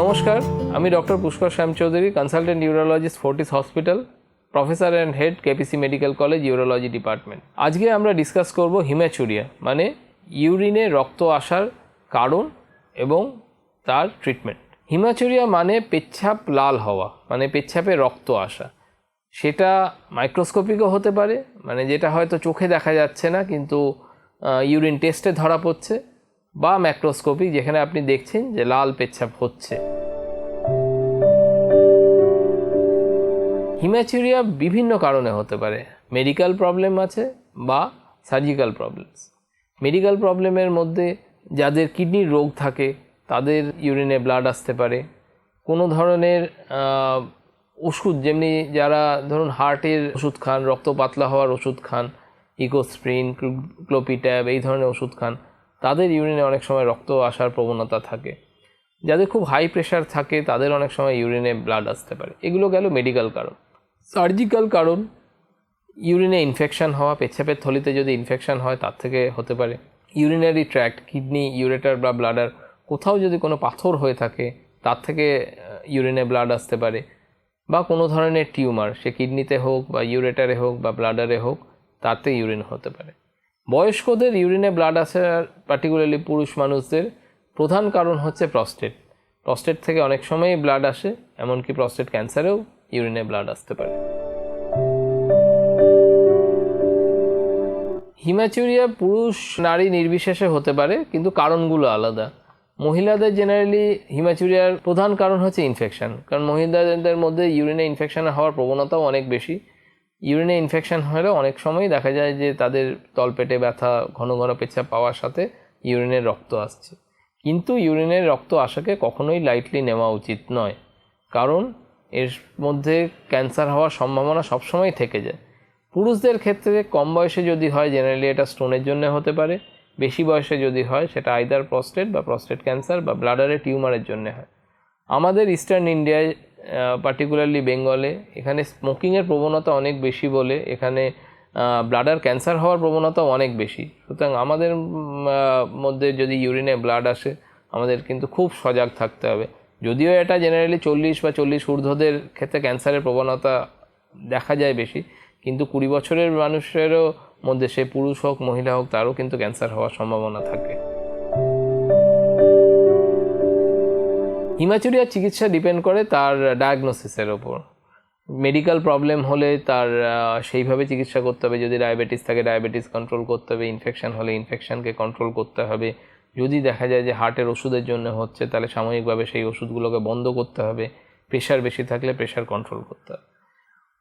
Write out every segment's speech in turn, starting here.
নমস্কার, আমি doctor Pushkar Shyam Chowdhury consultant urologist Fortis hospital professor and head KPC medical college urology department আজকে আমরা discuss করব হিম্যাচুরিয়া মানে ইউরিনে রক্ত আসার কারণ এবং তার ট্রিটমেন্ট হিমাচুরিয়া মানে পেচ্ছাপ লাল হওয়া মানে পেচ্ছাপে রক্ত আসা। সেটা মাইক্রোস্কোপিকও হতে পারে মানে যেটা হয়তো চোখে দেখা যাচ্ছে না, কিন্তু ইউরিন টেস্টে ধরা পড়ছে। বা ম্যাক্রোস্কোপি যেখানে আপনি দেখছেন যে লাল পেচ্ছাপ হচ্ছে। হিম্যাচুরিয়া বিভিন্ন কারণে হতে পারে। মেডিকেল প্রবলেম আছে বা সার্জিক্যাল প্রবলেমস। মেডিকেল প্রবলেমের মধ্যে যাদের কিডনির রোগ থাকে, তাদের ইউরিনে ব্লাড আসতে পারে। কোনো ধরনের ওষুধ যেমনি যারা ধরুন হার্টের ওষুধ খান, রক্ত পাতলা হওয়ার ওষুধ খান, ইকোস্প্রিন, ক্লোপিট্যাব এই ধরনের ওষুধ খান তাদের ইউরিনে অনেক সময় রক্ত আসার প্রবণতা থাকে। যাদের খুব হাই প্রেশার থাকে, তাদের অনেক সময় ইউরিনে ব্লাড আসতে পারে। এগুলো গেল মেডিকেল কারণ। সার্জিক্যাল কারণ, ইউরিনে ইনফেকশান হওয়া, পেচ্ছাপের থলিতে যদি ইনফেকশান হয়, তার থেকে হতে পারে। ইউরিনারি ট্র্যাক্ট কিডনি ইউরেটার বা ব্লাডার কোথাও যদি কোনো পাথর হয়ে থাকে, তার থেকে ইউরিনে ব্লাড আসতে পারে। বা কোনো ধরনের টিউমার, সে কিডনিতে হোক বা ইউরেটারে হোক বা ব্লাডারে হোক, তাতে ইউরিন হতে পারে। বয়স্কদের ইউরিনে ব্লাড আসার পার্টিকুলারলি পুরুষ মানুষদের, প্রধান কারণ হচ্ছে প্রস্টেট প্রস্টেট থেকে অনেক সময়ই ব্লাড আসে, এমনকি প্রস্টেট ক্যান্সারেও ইউরিনে ব্লাড আসতে পারে। হিমাচুরিয়া পুরুষ নারী নির্বিশেষে হতে পারে, কিন্তু কারণগুলো আলাদা। মহিলাদের জেনারেলি হিমাচুরিয়ার প্রধান কারণ হচ্ছে ইনফেকশন কারণ মহিলাদের মধ্যে ইউরিনে ইনফেকশান হওয়ার প্রবণতাও অনেক বেশি। ইউরিনে ইনফেকশন হলে অনেক সময়ই দেখা যায় যে তাদের তলপেটে ব্যথা, ঘন ঘন পেচ্ছাপ পাওয়ার সাথে ইউরিনের রক্ত আসছে। কিন্তু ইউরিনের রক্ত আসাকে কখনোই লাইটলি নেওয়া উচিত নয়। কারণ এর মধ্যে ক্যান্সার হওয়ার সম্ভাবনা সবসময় থেকে যায়। পুরুষদের ক্ষেত্রে কম বয়সে যদি হয় জেনারেলি এটা স্টোনের জন্য হতে পারে। বেশি বয়সে যদি হয়, সেটা আইদার প্রস্টেট বা প্রস্টেট ক্যান্সার বা ব্লাডারে টিউমারের জন্য হয়। আমাদের ইস্টার্ন ইন্ডিয়ায় পার্টিকুলারলি বেঙ্গলে এখানে স্মোকিংয়ের প্রবণতা অনেক বেশি বলে, এখানে ব্লাডার ক্যান্সার হওয়ার প্রবণতা অনেক বেশি। সুতরাং আমাদের মধ্যে যদি ইউরিনে ব্লাড আসে, আমাদের কিন্তু খুব সজাগ থাকতে হবে। যদিও এটা জেনারেলি চল্লিশ বা চল্লিশ ঊর্ধ্বদের ক্ষেত্রে ক্যান্সারের প্রবণতা দেখা যায় বেশি, কিন্তু কুড়ি বছরের মানুষেরও মধ্যে, সে পুরুষ হোক, মহিলা হোক, তারও কিন্তু ক্যান্সার হওয়ার সম্ভাবনা থাকে। হিমাচুরিয়ার চিকিৎসা ডিপেন্ড করে তার ডায়াগনোসিসের ওপর। মেডিকেল প্রবলেম হলে তার সেইভাবে চিকিৎসা করতে হবে। যদি ডায়াবেটিস থাকে ডায়াবেটিস কন্ট্রোল করতে হবে। ইনফেকশন হলে ইনফেকশনকে কন্ট্রোল করতে হবে। যদি দেখা যায় যে হার্টের ওষুধের জন্য হচ্ছে, তাহলে সাময়িকভাবে সেই ওষুধগুলোকে বন্ধ করতে হবে। প্রেশার বেশি থাকলে প্রেশার কন্ট্রোল করতে হবে।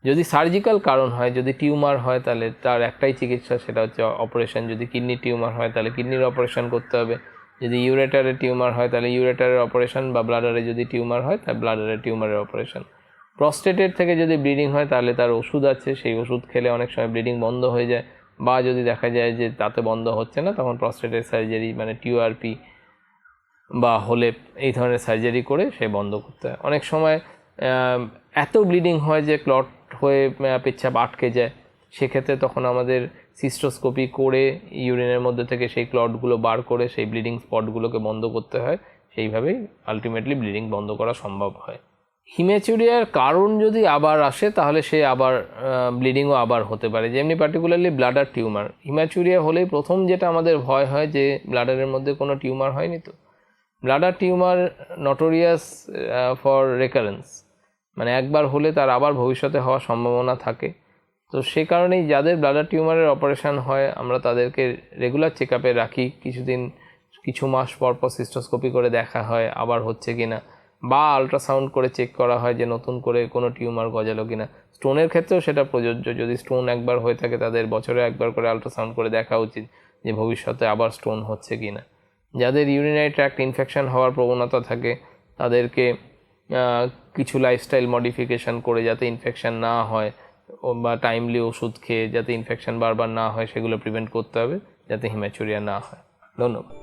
যদি সার্জিক্যাল কারণ হয়, যদি টিউমার হয়, তাহলে তার একটাই চিকিৎসা, সেটা হচ্ছে অপারেশন যদি কিডনি টিউমার হয়, তাহলে কিডনির অপারেশন করতে হবে। যদি ইউরেটারের টিউমার হয়, তাহলে ইউরেটারের অপারেশন বা ব্লাডারে যদি টিউমার হয়, তাহলে ব্লাডারের টিউমারের অপারেশন প্রস্টেটের থেকে যদি ব্লিডিং হয়, তাহলে তার ওষুধ আছে, সেই ওষুধ খেলে অনেক সময় ব্লিডিং বন্ধ হয়ে যায়, বা যদি দেখা যায় যে তাতে বন্ধ হচ্ছে না, তখন প্রস্টেটের সার্জারি মানে টিউআরপি বা হলে এই ধরনের সার্জারি করে সে বন্ধ করতে হয়। অনেক সময় এত ব্লিডিং হয় যে ক্লট হয়ে পেচ্ছাপ আটকে যায়, সেক্ষেত্রে তখন আমাদের সিস্টোস্কোপি করে ইউরিনের মধ্যে থেকে সেই ক্লটগুলো বার করে সেই ব্লিডিং স্পটগুলোকে বন্ধ করতে হয়। সেইভাবেই আলটিমেটলি ব্লিডিং বন্ধ করা সম্ভব হয়। হিমেচুরিয়ার কারণ যদি আবার আসে, তাহলে সে আবার ব্লিডিংও আবার হতে পারে। যেমনি পার্টিকুলারলি ব্লাডার টিউমার হিমাচুরিয়া হলেই প্রথম যেটা আমাদের ভয় হয় যে ব্লাডারের মধ্যে কোনো টিউমার হয়নি তো। Bladder tumour notorious for recurrence মানে একবার হলে তার আবার ভবিষ্যতে হওয়ার সম্ভাবনা থাকে। তো সে কারণেই যাদের ব্লাডার টিউমারের অপারেশান হয়, আমরা তাদেরকে রেগুলার চেক আপে রাখি। কিছুদিন, কিছু মাস পর পর সিস্টোস্কোপি করে দেখা হয়, আবার হচ্ছে কি না বা আলট্রাসাউন্ড করে চেক করা হয় যে নতুন করে কোনো টিউমার গজালো কি না স্টোনের ক্ষেত্রেও সেটা প্রযোজ্য। যদি স্টোন একবার হয়ে থাকে, তাদের বছরে একবার করে আলট্রাসাউন্ড করে দেখা উচিত যে ভবিষ্যতে আবার স্টোন হচ্ছে কিনা। যাদের ইউরিনারি ট্র্যাক্ট ইনফেকশান হওয়ার প্রবণতা থাকে, তাদেরকে কিছু লাইফস্টাইল মডিফিকেশন করে যাতে ইনফেকশান না হয়। বা টাইমলি ওষুধ খেয়ে যাতে ইনফেকশন বারবার না হয়, সেগুলো প্রিভেন্ট করতে হবে, যাতে হিমাচুরিয়া না হয়। ধন্যবাদ।